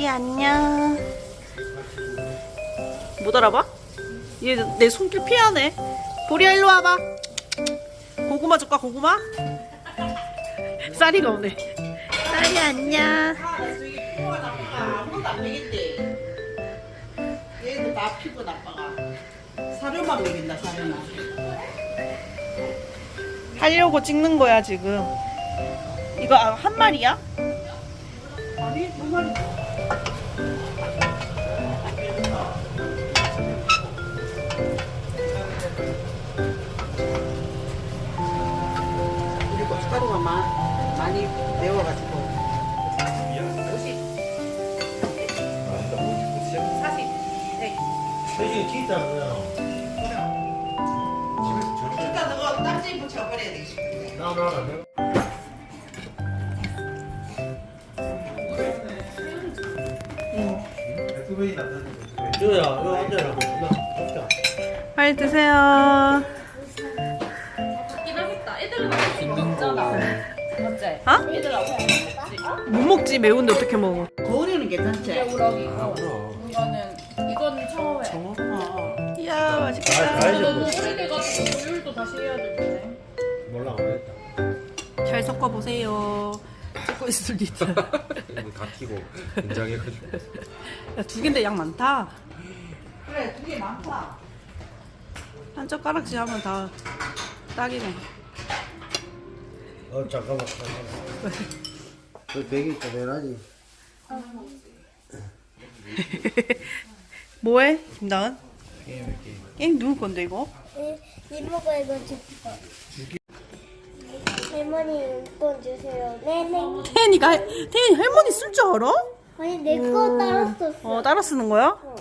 보리 안녕. 못 알아봐? 얘 내 손길 피하네. 보리야 일로 와봐. 고구마 줄까 고구마? 쌀이가 오네. 쌀이 안녕. 아무것도 안 되겠대. 얘도 다 피부 나빠가. 사료만 먹인다, 사료만. 하려고 찍는 거야 지금. 이거 아, 한 마리야? 아니, 두 마리. 우리 고춧가루가 마, 많이 매워가지고. 50, 40, 네. 세계 기타 그냥 집에서 절대 일단 너가 딱지 붙여버려야. 나나 내가 이거 앉아라 나 먹자 빨리 드세요. 애들은. 맞지? 어? 애들하고 못 먹지 매운데 어떻게 먹어? 거울이는 괜찮지? 우럭이고 그럼 이거는 이건 처음에. 어, 어. 이야 다 맛있겠다. 알지 너무 뭐 오래돼가지고 조율도 다시 해야 되는데. 몰라 안 했다 잘 섞어 보세요. 찍고 있습니다. 갓키고 긴장해가지고 야, 두 개인데 양 많다. 그래, 두 개 많다. 한 젓가락씩 하면 다 딱이네. 어 잠깐만 잠깐만 그 베개 있다 내놔지 뭐해 김다은? 게임 게임 게임 누구 건데 이거? 이모가 이거 줄까? 할머니 용돈 주세요. 네네. 태연이가 태연이 할머니 쓸 줄 알아? 아니 내 거 따라 썼어. 어 따라 쓰는 거야? 어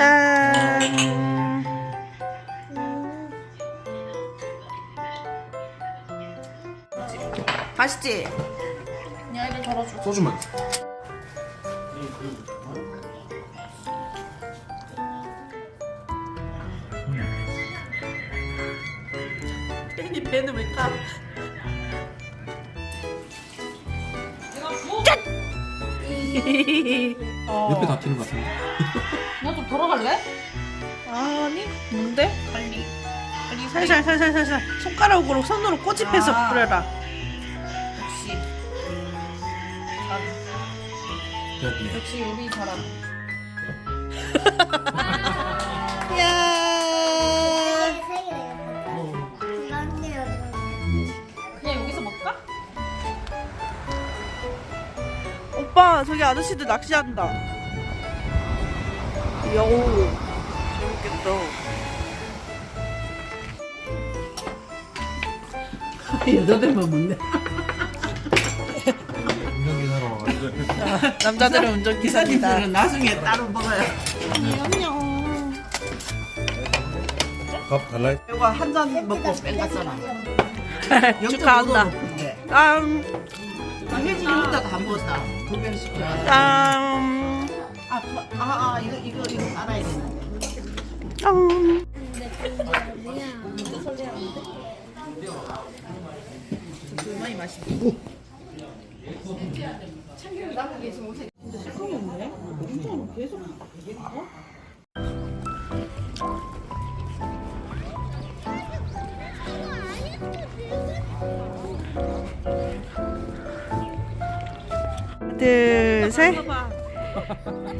짠. 맛있지? 그냥 애들 덜어줘. 소주만 태연이 배는 왜 까? 옆에 다치는 것 같은데 돌아갈래? 아니 뭔데? 빨리. 빨리 살살 살살 살살 손가락으로 손으로 꼬집해서 아. 뿌려라. 역시. 잘. 역시 요리 잘함. 야. 그냥 여기서 먹까? 오빠 저기 아저씨들 낚시한다. 여우 재밌겠다. 여자들만 먹네. 운전기사로 와가지고 남자들은 운전기사입니다. 기사님들은 나중에 따로 먹어요. 밥 달라 이거 한 잔 먹고 뺑갔잖아. 축하한다. 짠, 당연히 이따 다 먹었다. 두병 시켜야 짠, 아, 아, 아, 이거, 이거, 이거 알아야 되는데. 짠. 많이 맛있네. 둘, 셋.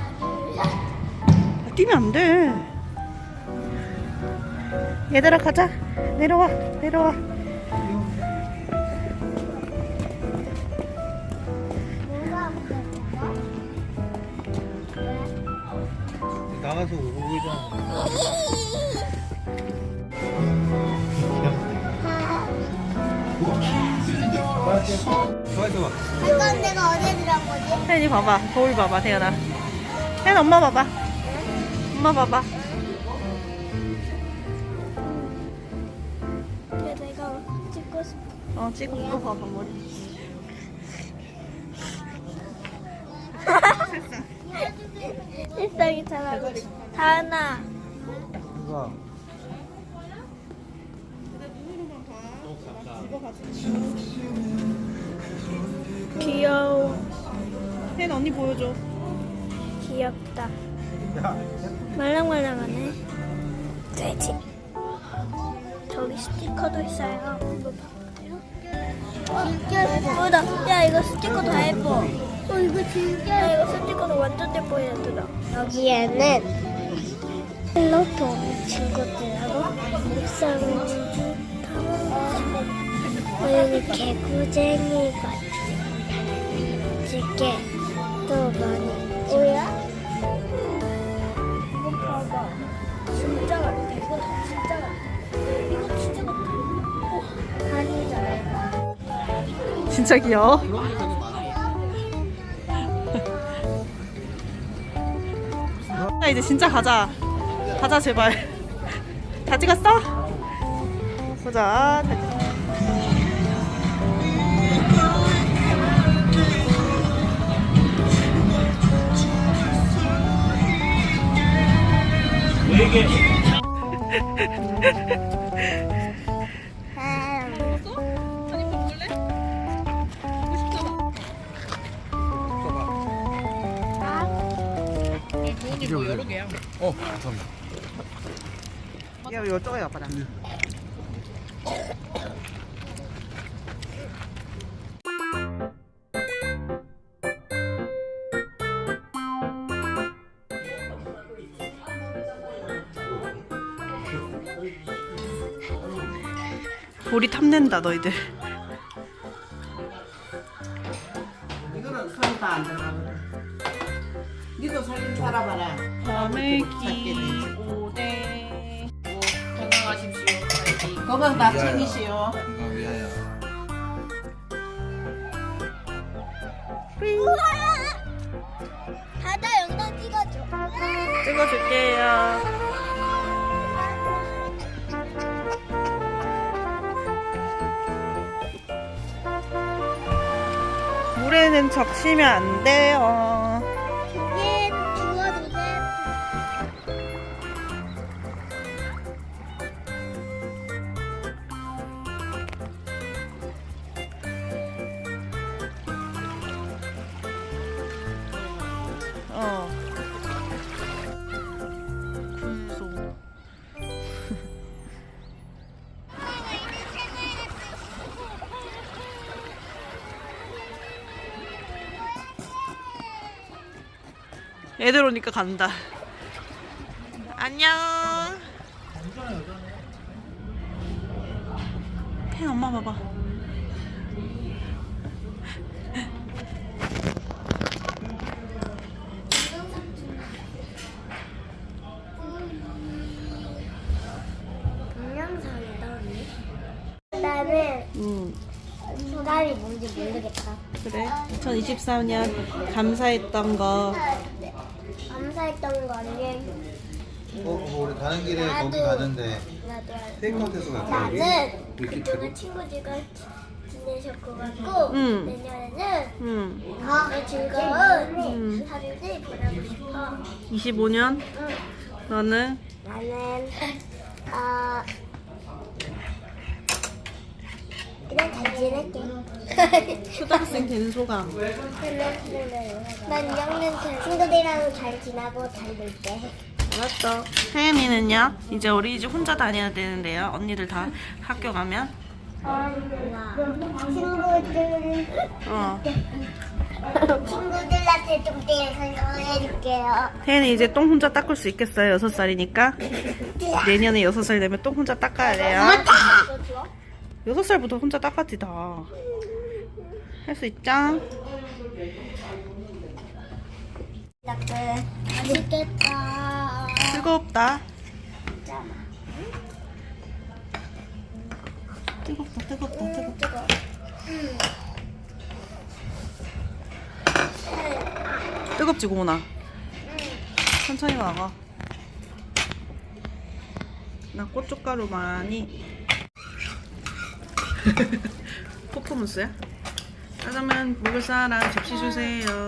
아, 뛰면 안 돼. 얘들아 가자. 내려와, 내려와. 나가서 오고 그러잖아. 좋아해서 봐. 이건 내가 어디에 들어간 거지? 혜연이 봐봐. 거울 봐봐, 태연아. 혜연 엄마 봐봐. 엄마 봐봐. 그래 내가 찍고 싶어. 어, 찍어. 또 봐봐, 머리. 일상이 잘하고 다은아 누가? 귀여워 혜연 언니 보여줘. 귀엽다 말랑말랑하네. 돼지. 저기 스티커도 있어요. 이거 봐봐요. 진짜 예쁘다 야 이거 스티커 다 예뻐. 어 이거 진짜 야 이거 스티커도 완전 예뻐 얘들아. 여기에는 헬로토 친구들하고 묵상을 타고 여기 개구쟁이가 찌개 또 많이 뭐야? 봐봐 진짜 같아 이거 다 진짜 같아 이거 진짜 같아 어, 다리잖아 진짜 귀여워. 자, 이제 진짜 가자. 가자, 제발. 다 찍었어? 보자. 다 먹을래? 먹고 싶잖아. 이거 여러 개야. 어, 감사합니다. 야, 이거 쪼가요, 아빠랑. 우리 탐낸다 너희들 이거는 손이 다안 들어가거든. 니도 살림 살아봐라. 과메기 오뎅 건강하십시오. 건강 다 챙기시오. 아, 미안해. 다다 영상 찍어줘 찍어줄게요 물에는 적시면 안 돼요 애들 오니까 간다. 안녕. 팬 엄마 봐봐. 동영상이다 언니 나는 음. 수달이 뭔지 모르겠다 그래. 2024년 감사했던 거. 감사했던 거 언니 어, 뭐 우리 가는 길에 거기 가는데 나도 알아. 테이크아웃해서 갈까 여기? 나는 이렇게 그동안 친구들과 지내실 것 같고 응. 내년에는 음. 더 즐거운 음. 하루를 보내고 싶어 25년 응. 너는 나는 어 그냥 잘 지낼게 초등학생 된 소감. 난 2학년 때 친구들이랑 잘 지나고 잘 놀게 알았어. 혜연이는요? 이제 어린이집 혼자 다녀야 되는데요. 언니들 다 학교 가면 친구들 어. 친구들한테 좀 설명해줄게요. 태연이 이제 똥 혼자 닦을 수 있겠어요? 6살이니까. 내년에 6살 되면 똥 혼자 닦아야 돼요. 6살부터 혼자 닦았지, 다. 할 수 있죠? 맛있겠다. 뜨겁다. 뜨겁다, 뜨겁다, 뜨겁다. 뜨겁지, 고은아? 천천히 나가. 나 고춧가루 많이. 퍼포먼스야? 짜장면 먹을 사람 접시 주세요.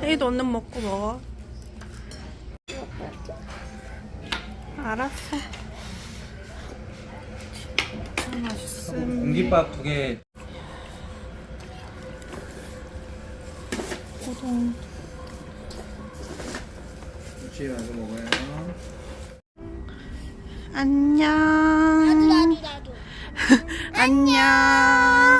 태희도 얼른 먹고 먹어. 알았어. 맛있음. 공깃밥 두 개. 고동. 만들어 먹어요. 안녕. 나도 나도 나도. 안녕.